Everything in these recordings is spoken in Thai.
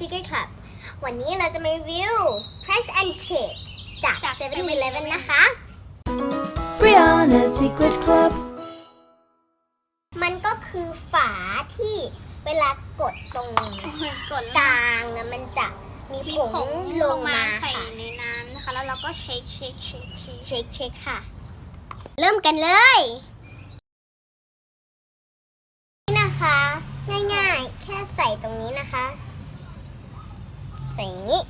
Secret Club วันนี้เราจะมารีวิว Price and Chip จากจาก 7-Eleven นะคะ Brianna's Secret Club. มันก็คือฝาที่เวลากดตรงกดกแล้วลางอะมันจะมีมีผผงงลลงงมามาใส่ค่ะในน้ำนะคะ แล้วเราก็เช็คเช็คเช็คเช็คเช็คเช็คค่ะ เริ่มกันเลยนี่นะคะ ง่ายๆ แค่ใส่ตรงนี้นะคะใส่อย่างนี้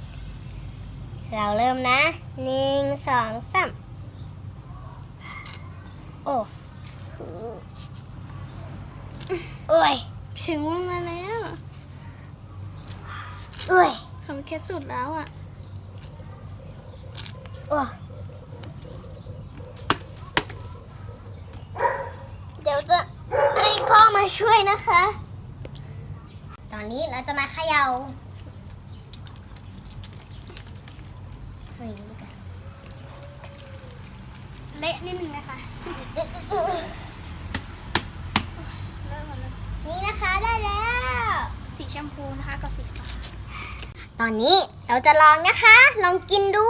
เราเริ่มนะหนึ่งสองสามโอ้โอ้ยถึงมาแล้วโอ้ยทำแค่สุดแล้วอะโอ้เดี๋ยวจะให้พ่อมาช่วยนะคะ ตอนนี้เราจะมาเขย่า ไม่รู้กันเละนิดนึงนะคะ นี่นะคะได้แล้ว สีชมพูนะคะกับสีฟ้า ตอนนี้เราจะลองนะคะ ลองกินดู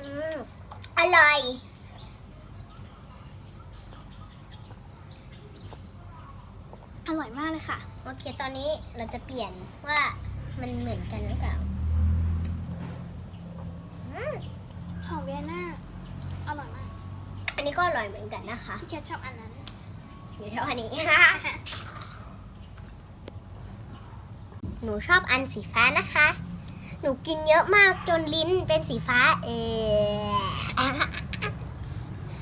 อืมอร่อย อร่อยมากเลยค่ะ โอเค ตอนนี้เราจะเปลี่ยนว่ามันเหมือนกันหรือเปล่าอืมหอมเวียน่าอร่อยมากอันนี้ก็อร่อยเหมือนกันนะคะ พี่แคทชอบอันนั้น อยู่เท่าอันนี้ หนูชอบอันสีฟ้านะคะ หนูกินเยอะมากจนลิ้นเป็นสีฟ้าเออ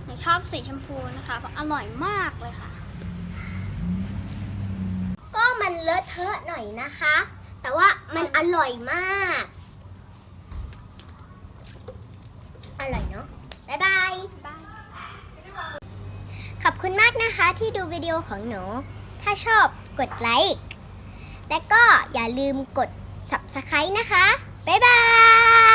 หนูชอบสีชมพูนะคะเพราะอร่อยมากเลยค่ะ ก็มัน เลอะเทอะหน่อยนะคะ แต่ว่ามันอร่อยมาก อร่อยเนาะบ๊ายบาย ขอบคุณมากนะคะที่ดูวิดีโอของหนู ถ้าชอบกดไลค์ และก็อย่าลืมกด subscribe นะคะ บ๊ายบาย